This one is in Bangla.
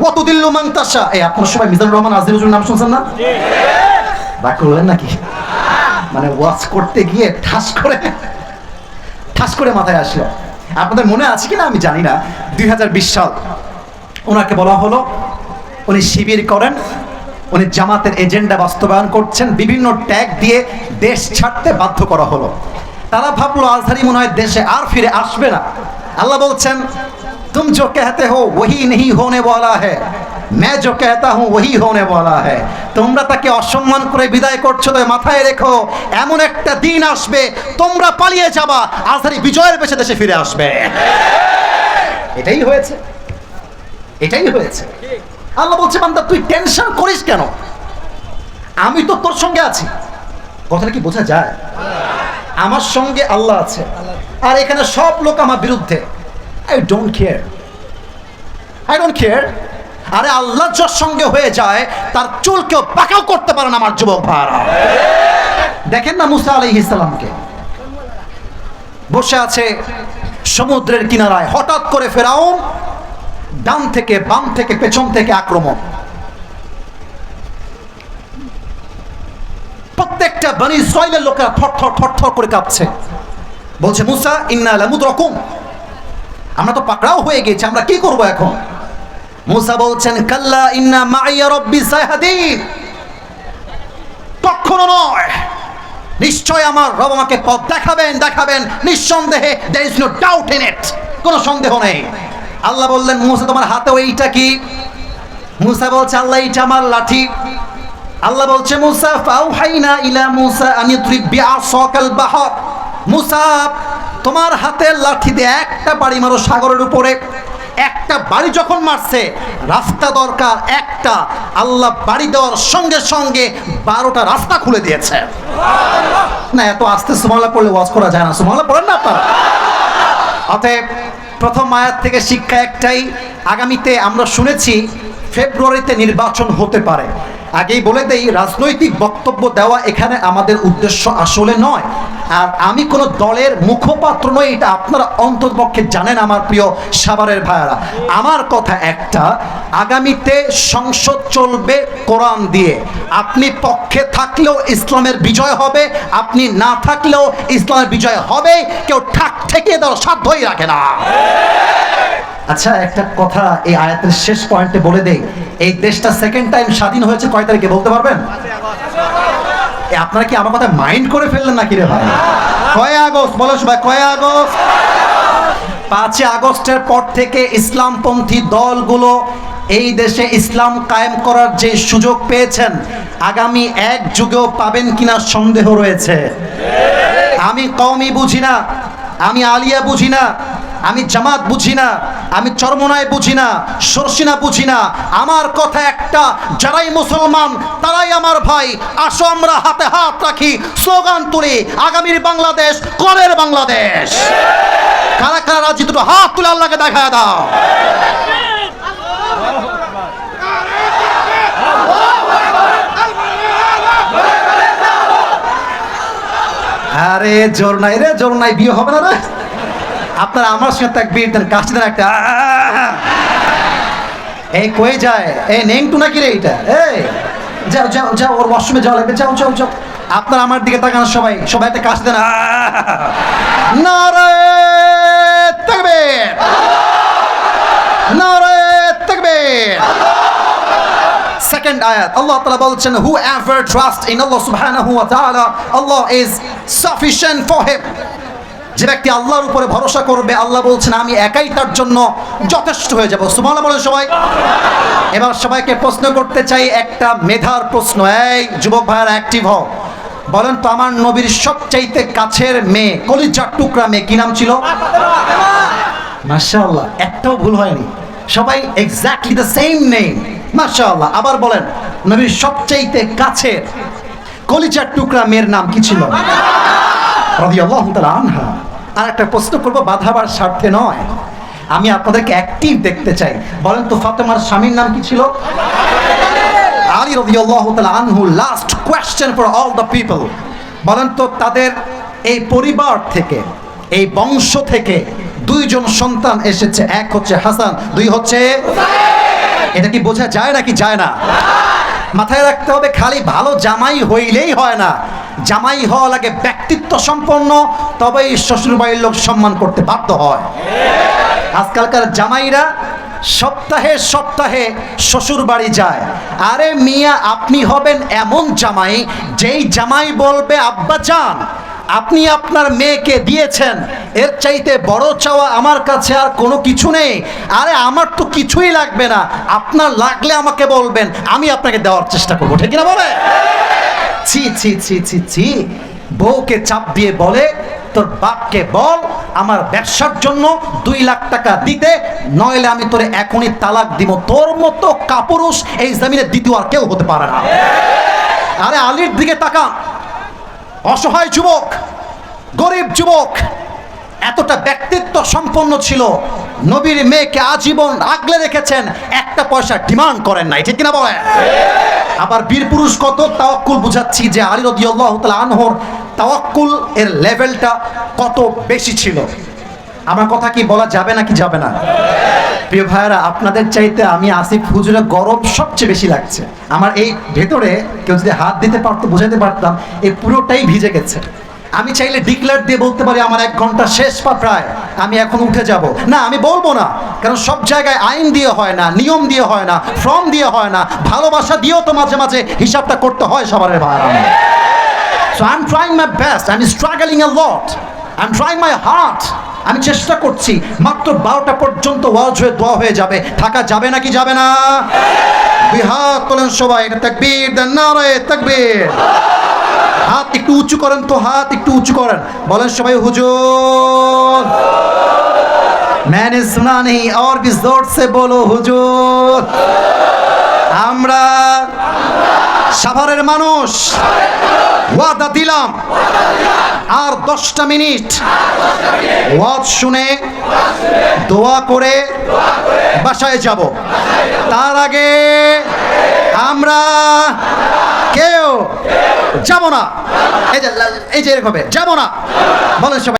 ওয়া তুদিল্লু মান তাশা এই আপনারা সবাই মিজানুর রহমান আজিজুর নাম শুনছেন না? রাগ করলেন নাকি? মানে ওয়াচ করতে গিয়ে ঠাস করে ঠাস করে মাথায় আসলো। আপনাদের মনে আছে কিনা? আমি জানি না। দুই হাজার বিশ সাল ওনাকে বলা হলো উনি শিবির করেন উনি জামাতের এজেন্ডা বাস্তবায়ন করছেন বিভিন্ন ট্যাগ দিয়ে দেশ ছাড়তে বাধ্য করা হলো। তারা ভাবলো আজহারি মনে হয় দেশে আর ফিরে আসবে না। আল্লাহ বলছেন তুম जो कहते हो वही नहीं होने वाला है मैं जो कहता हूँ वही होने वाला है তোমরা তাকে অসম্মান করে বিদায় করছো তো মাথায় রেখো এমন একটা দিন আসবে তোমরা পালিয়ে যাবা আজহারি বিজয়ের বেশে দেশে ফিরে আসবে এটাই হয়েছে এটাই হয়েছে আল্লাহ বলছে বান্দা তুই টেনশন করিস কেন আমি তো তোর সঙ্গে আছি কথাটা কি বোঝা যায় আমার সঙ্গে আল্লাহ আছে আর এখানে সব লোক আমার বিরুদ্ধে I don't care I don't care আরে আল্লাহ যার সঙ্গে হয়ে যায়, তার চুল কেউ পাকাও করতে পারে না আমার যুবক ভাড়া দেখেন না মুসা আলাইহিস ইসলামকে বসে আছে সমুদ্রের কিনারায়। হঠাৎ করে ফেরাউন ডান থেকে বাম থেকে পেছন থেকে আক্রমণ। প্রত্যেকটা বানি ইসরায়েলের লোকেরা থর থর থর থর করে কাঁপছে। বলছে, মুসা, ইন্না লামুদ রকম আমরা তো পাকড়াও হয়ে গেছি, আমরা কি করব এখন? মুসা বলছেন, কাল্লা ইন্না মাইয়া রব্বি সাইহাদিন কখনো নয়। নিশ্চয় আমার রব আমাকে পথ দেখাবেন দেখাবেন। নিঃসন্দেহে there is no doubt in it কোনো সন্দেহ নেই। আল্লাহ বললেন, মুসা, তোমার হাতে এইটা কি? মুসা বলছে, আল্লাহ, এইটা আমার লাঠি। আল্লাহ বলছে, মুসা ফাউহাইনা ইলা মুসা আনি তুই বিআসাকাল বাহর। মুসা তোমার হাতের লাঠি দিয়ে একটা বাড়ি মারো সাগরের উপরে। একটা বাড়ি যখন মারছে, রাস্তা দরকার একটা। আল্লাহ বাড়ি দেওয়ার সঙ্গে সঙ্গে বারোটা রাস্তা খুলে দিয়েছে। না, এত আস্তে সুমালা পড়লে ওয়াজ করা যায় না। সুমালা পড়েন না আপনারা? অতএব প্রথম আয়াত থেকে শিক্ষা একটাই, আগামীতে আমরা শুনেছি ফেব্রুয়ারিতে নির্বাচন হতে পারে। আগেই বলে দেই, রাজনৈতিক বক্তব্য দেওয়া এখানে আমাদের উদ্দেশ্য আসলে নয়। আর আমি কোনো দলের মুখপাত্র নই, এটা আপনারা অন্ততপক্ষে জানেন আমার প্রিয় সাভারের ভাইয়ারা। আমার কথা একটা, আগামীতে সংসদ চলবে কোরআন দিয়ে। আপনি পক্ষে থাকলেও ইসলামের বিজয় হবে, আপনি না থাকলেও ইসলামের বিজয় হবে, কেউ ঠাক থেকে দেওয়ার সাধ্যই রাখে না। আচ্ছা একটা কথা এই আয়াতের শেষ পয়েন্টে বলে দেই, এই দেশটা সেকেন্ড টাইম স্বাধীন হয়েছে কয় তারিখে বলতে পারবেন? আপনারা কি আমার কথা মাইন্ড করে ফেললেন নাকি রে ভাই? কয় আগস্ট? বলো সবাই, কয় আগস্ট? পাঁচই আগস্টের পর থেকে ইসলামপন্থী দলগুলো এই দেশে ইসলাম কায়েম করার যে সুযোগ পেয়েছেন, আগামী এক যুগেও পাবেন কিনা সন্দেহ রয়েছে। আমি কমই বুঝি না, আমি আলিয়া বুঝি না আমি জামাত বুঝি না, আমি চরমনায় বুঝি না, সরসিনা বুঝি না। আমার কথা একটা, যারাই মুসলমান, তারাই আমার ভাই। আসো আমরা হাতে হাত রাখি, স্লোগান তুলি, আগামীর বাংলাদেশ কলের বাংলাদেশ। কারা কারা রাজি? দুটো হাত তুলে আল্লাহকে দেখা দাও। আরে জোর নাই রে, জোর নাই, বিয়ে হবে না রে। আপনারা আমার সঙ্গে তাক বিয়ে দেন কাশি দেন একটা! এই কয়ে যায়? এই নেংটু নাকি রে এইটা? এই, যাও যাও যাও, ওর ওয়াশরুমে যাওয়া লাগবে, যাও যাও যাও। আপনারা আমার দিকে তাকান সবাই সবাই একটা কাশি দেন নারে তাকবীর নারে তাকবীর। সেকেন্ড আয়াত আল্লাহ তাআলা বলছেন এভার ট্রাস্ট ইন আল্লাহ সুবহানাহু ওয়া তাআলা Allah is sufficient for him যে ব্যক্তি আল্লাহর উপরে ভরসা করবে, আল্লাহ বলছেন, আমি একাই তার জন্য যথেষ্ট হয়ে যাব। সুমালা বলে সবাই। এবার সবাইকে প্রশ্ন করতে চাই, একটা মেধার প্রশ্ন। এই যুবক ভাইয়ারা অ্যাক্টিভ হও। বলেন তো, আমার নবীর সবচাইতে কাছের মেয়ে, কলিজার টুকরা মেয়ে, কি নাম ছিল? মাশাআল্লাহ, একটাও ভুল হয়নি। সবাই এক্স্যাক্টলি দ্য সেম নেম মাশাআল্লাহ, আবার বলেন, নবীর সবচাইতে কাছের কলিজার টুকরা মেয়ের নাম কি ছিল? রাদিয়াল্লাহু তাআলা আনহা। আর একটা প্রশ্ন করব বাধাবার স্বার্থে নয়। আমি আপনাদেরকে অ্যাক্টিভ দেখতে চাই। বলেন তো ফাতেমার স্বামীর নাম কি ছিল? আলী রাদিয়াল্লাহু তাআলা আনহু last question for all the people বলেন তো তাদের এই পরিবার থেকে, এই বংশ থেকে দুইজন সন্তান এসেছে। এক হচ্ছে হাসান, দুই হচ্ছে এটা কি বোঝা যায় নাকি যায় না? মাথায় রাখতে হবে, খালি ভালো জামাই হইলেই হয় না। জামাই হওয়া লাগে ব্যক্তিত্ব সম্পন্ন তবে তবেই শ্বশুরবাড়ির লোক সম্মান করতে বাধ্য হয়। আজকালকার জামাইরা সপ্তাহে সপ্তাহে শ্বশুর বাড়ি যায়। আরে মিয়া, আপনি হবেন এমন জামাই, যেই জামাই বলবে, আব্বা চান আপনি আপনার মেয়েকে দিয়েছেন, এর চাইতে বড় চাওয়া আমার কাছে আর কোনো কিছু নেই। আরে আমার তো কিছুই লাগবে না, আপনার লাগলে আমাকে বলবেন, আমি আপনাকে দেওয়ার চেষ্টা করব। ঠিক না বলে? ছি ছি ছি ছি ছি। বউকে চাপ দিয়ে বলে, তোর বাপকে বল, আমার ব্যবসার জন্য দুই লাখ টাকা দিতে, নইলে আমি তোরে এখনই তালাক দিব। তোর মতো কাপুরুষ এই জমিনে দ্বিতীয় আর কেউ হতে পারে না। আরে আলীর দিকে তাকান অসহায় যুবক, গরিব যুবক, এতটা ব্যক্তিত্ব সম্পন্ন ছিল। নবীর মেয়েকে আজীবন আগলে রেখেছেন, একটা পয়সা ডিমান্ড করেন নাই। ঠিক কিনা বলেন? আবার বীর পুরুষ কত? তাওয়াক্কুল বুঝাচ্ছি যে আলী রদিয়াল্লাহু আনহর তাওয়াক্কুল এর লেভেলটা কত বেশি ছিল? আমার কথা কি বলা যাবে নাকি যাবে না? প্রিয় ভাইয়ারা, আপনাদের চাইতে আমি আসিফ হুজুরের গরম সবচেয়ে বেশি লাগছে। আমার এই ভেতরে কেউ যদি হাত দিতে পারতো বোঝাতে পারতাম, এই পুরোটাই ভিজে গেছে। আমি চাইলে ডিক্লেয়ার দিয়ে বলতে পারি আমার এক ঘণ্টা শেষ পা প্রায়। আমি এখন উঠে যাব। না, আমি বলব না। কারণ সব জায়গায় আইন দিয়ে হয় না, নিয়ম দিয়ে হয় না, ফর্ম দিয়ে হয় না, ভালোবাসা দিয়েও তো মাঝে মাঝে হিসাবটা করতে হয় সবার ভাই। So I am trying my best I am struggling a lot I am trying my heart আমি চেষ্টা করছি। মাত্র বারোটা পর্যন্ত ওয়াজ হয়ে, দোয়া হয়ে যাবে। থাকা যাবে নাকি যাবে না? হাত তোলেন সবাই তাকবীর, দেন না রে তাকবীর। হাত একটু উঁচু করেন তো হাত একটু উঁচু করেন বলেন সবাই হুজুর मैंने सुना नहीं और भी जोर से बोलो হুজুর আমরা সাভারের মানুষ ওয়াদা দিলাম আর দশটা মিনিট ওয়াজ শুনে দোয়া করে বাসায় যাব। তার আগে আমরা কেউ যাব না। এই যে এই যে এরকম যাব না। বলেন সবাই।